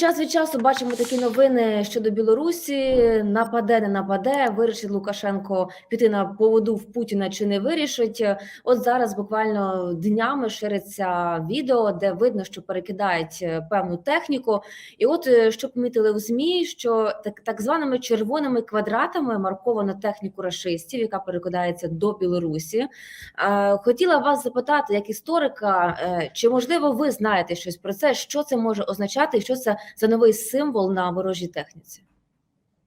час від часу бачимо такі новини щодо Білорусі. Нападе, не нападе. Вирішить Лукашенко піти на поводу в Путіна чи не вирішить. От зараз буквально днями шириться відео, де видно, що перекидають е, певну техніку. І от е, що помітили в змі, що так, так званими червоними квадратами марковано техніку рашистів, яка перекидається до Білорусі. Е, Хотіла вас запитати, як історика, чи можливо ви знаєте щось про це? Що це може означати, і що це за новий символ на ворожій техніці?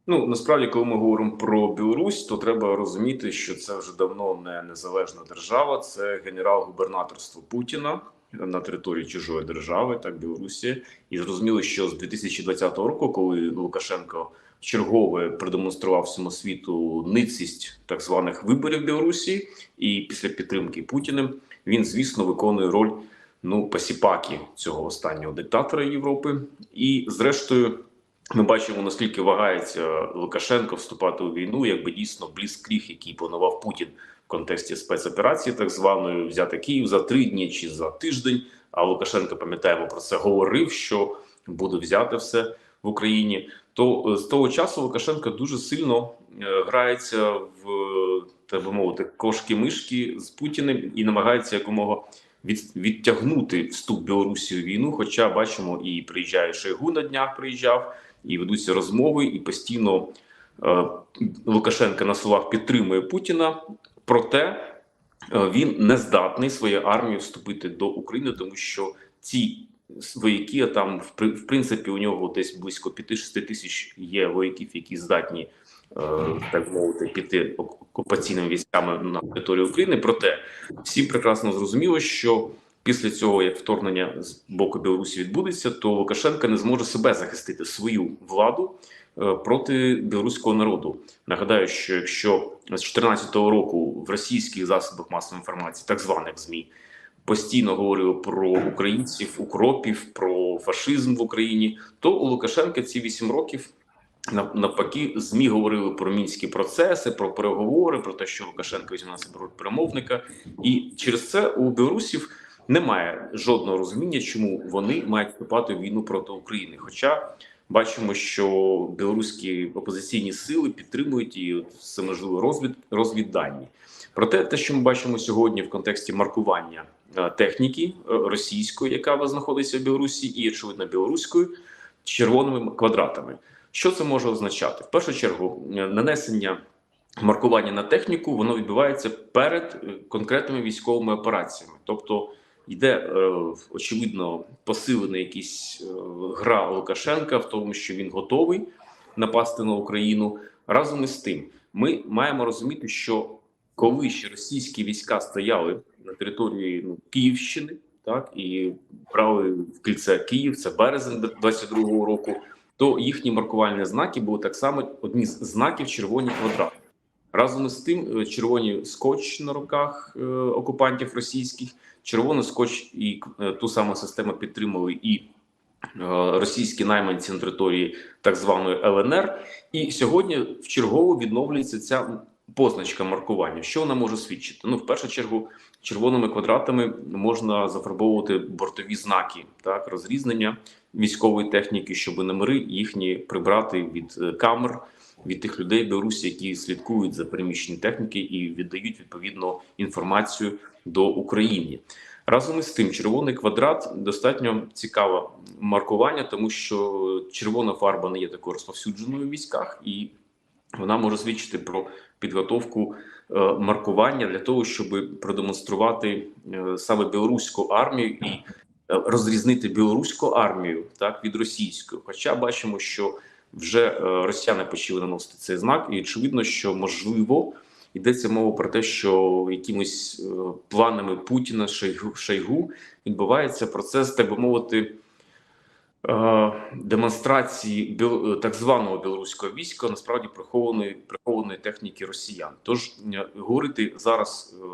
Ну насправді, коли ми говоримо про Білорусь, то треба розуміти, що це вже давно не незалежна держава, це генерал-губернаторство Путіна на території чужої держави, так Білорусі, і зрозуміло, що з 2020 року, коли Лукашенко чергове продемонстрував всьому світу ницість так званих виборів Білорусі, і після підтримки Путіним він, звісно, виконує роль ну посіпаки цього останнього диктатора Європи, і зрештою. Ми бачимо наскільки вагається Лукашенко вступати у війну, якби дійсно бліскріг, який планував Путін в контексті спецоперації, так званої взяти Київ за три дні чи за тиждень. А Лукашенко пам'ятаємо про це говорив, що буде взяти все в Україні. То з того часу Лукашенко дуже сильно е, грається в так би мовити кошки-мишки з Путіним і намагається якомога від, відтягнути вступ Білорусі у війну. Хоча бачимо, і приїжджає Шойгу на днях, приїжджав і ведуться розмови, і постійно е, Лукашенко на словах підтримує Путіна. Проте е, він не здатний своєю армією вступити до України, тому що ці вояки там в принципі у нього десь близько 5-6 тисяч є вояків, які здатні. Е, Так мовити, піти окупаційними військами на територію України. Проте всім прекрасно зрозуміло, що після цього, як вторгнення з боку Білорусі відбудеться, то Лукашенко не зможе себе захистити свою владу е, проти білоруського народу. Нагадаю, що якщо з 2014 року в російських засобах масової інформації, так званих змі, постійно говорили про українців, укропів, про фашизм в Україні, то у Лукашенка ці 8 років. Нав- Навпаки, змі говорили про мінські процеси, про переговори, про те, що Лукашенко візьме на себе перемовника, і через це у білорусів немає жодного розуміння, чому вони мають вступати в війну проти України. Хоча бачимо, що білоруські опозиційні сили підтримують і це можливо розвід розвіддані. Проте, те, що ми бачимо сьогодні в контексті маркування е, техніки е, російської, яка знаходиться в Білорусі, і очевидно білоруською червоними квадратами. Що це може означати? В першу чергу, е, нанесення маркування на техніку воно відбувається перед е, конкретними військовими операціями, тобто йде е, очевидно посилена якісь е, гра Лукашенка в тому, що він готовий напасти на Україну. Разом із тим, ми маємо розуміти, що коли ще російські війська стояли на території ну, Київщини, так і брали в кільце Київ, це березень 22-го року, то їхні маркувальні знаки були так само одні з знаків червоні квадрати. Разом із тим, е, червоні скотч на руках е, окупантів російських, червоний скотч і е, ту саму систему підтримали і е, російські найманці на території так званої ЛНР. І сьогодні в чергово відновлюється ця позначка маркування. Що вона може свідчити? Ну, в першу чергу, червоними квадратами можна зафарбовувати бортові знаки, так розрізнення військової техніки, щоб номери їхні прибрати від е, камер. Від тих людей Білорусі, які слідкують за переміщенням техніки і віддають відповідно інформацію до України. Разом із тим, червоний квадрат достатньо цікаве маркування, тому що червона фарба не є такою розповсюдженою в військах, і вона може свідчити про підготовку е, маркування для того, щоб продемонструвати е, саме білоруську армію і розрізнити білоруську армію так від російської. Хоча бачимо, що вже е, росіяни почали наносити цей знак, і очевидно, що можливо йдеться мова про те, що якимись е, планами Путіна Шойгу відбувається процес, так би мовити. Е, Демонстрації біл- так званого білоруського війська насправді прихованої прихованої техніки росіян. Тож е, говорити зараз е,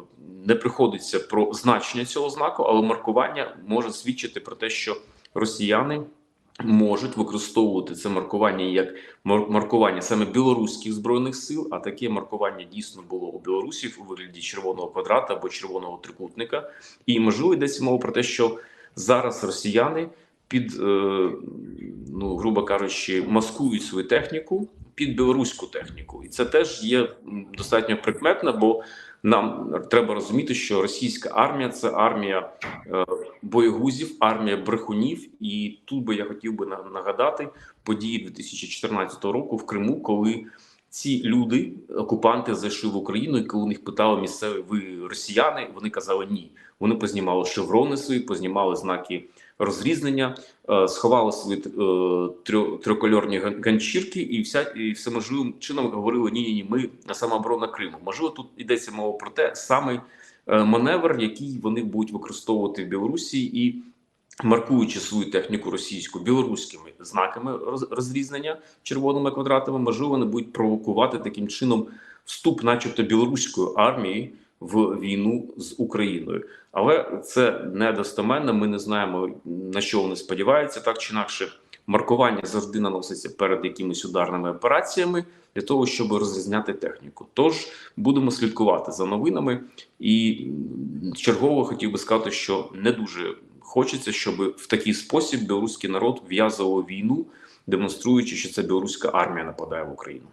не приходиться про значення цього знаку, але маркування може свідчити про те, що росіяни можуть використовувати це маркування як мар- маркування саме білоруських збройних сил. А таке маркування дійсно було у білорусів у вигляді червоного квадрата або червоного трикутника. І можливо йдеться мова про те, що зараз росіяни під е, ну грубо кажучи, маскують свою техніку під білоруську техніку, і це теж є достатньо прикметно, бо нам треба розуміти, що російська армія це армія е, боєгузів, армія брехунів. І тут би я хотів би на- нагадати події 2014 року в Криму, коли ці люди, окупанти, зайшли в Україну, і коли них питали місцеві ви росіяни, вони казали ні. Вони познімали шеврони свої, познімали знаки розрізнення, е, сховали свої е, трьо- ганчірки і вся і всеможливим чином говорили: ні, ні, ні, ми на самооборона Криму. Можливо, тут йдеться мова про те самий е, маневр, який вони будуть використовувати в Білорусі і. Маркуючи свою техніку російську білоруськими знаками роз- розрізнення червоними квадратами, можливо, вони будуть провокувати таким чином вступ, начебто, білоруської армії в війну з Україною. Але це недостеменно. Ми не знаємо на що вони сподіваються, так чи інакше. Маркування завжди наноситься перед якимись ударними операціями для того, щоб розрізняти техніку. Тож будемо слідкувати за новинами, і чергово хотів би сказати, що не дуже хочеться, щоб в такий спосіб білоруський народ в'язував війну, демонструючи, що це білоруська армія нападає в Україну.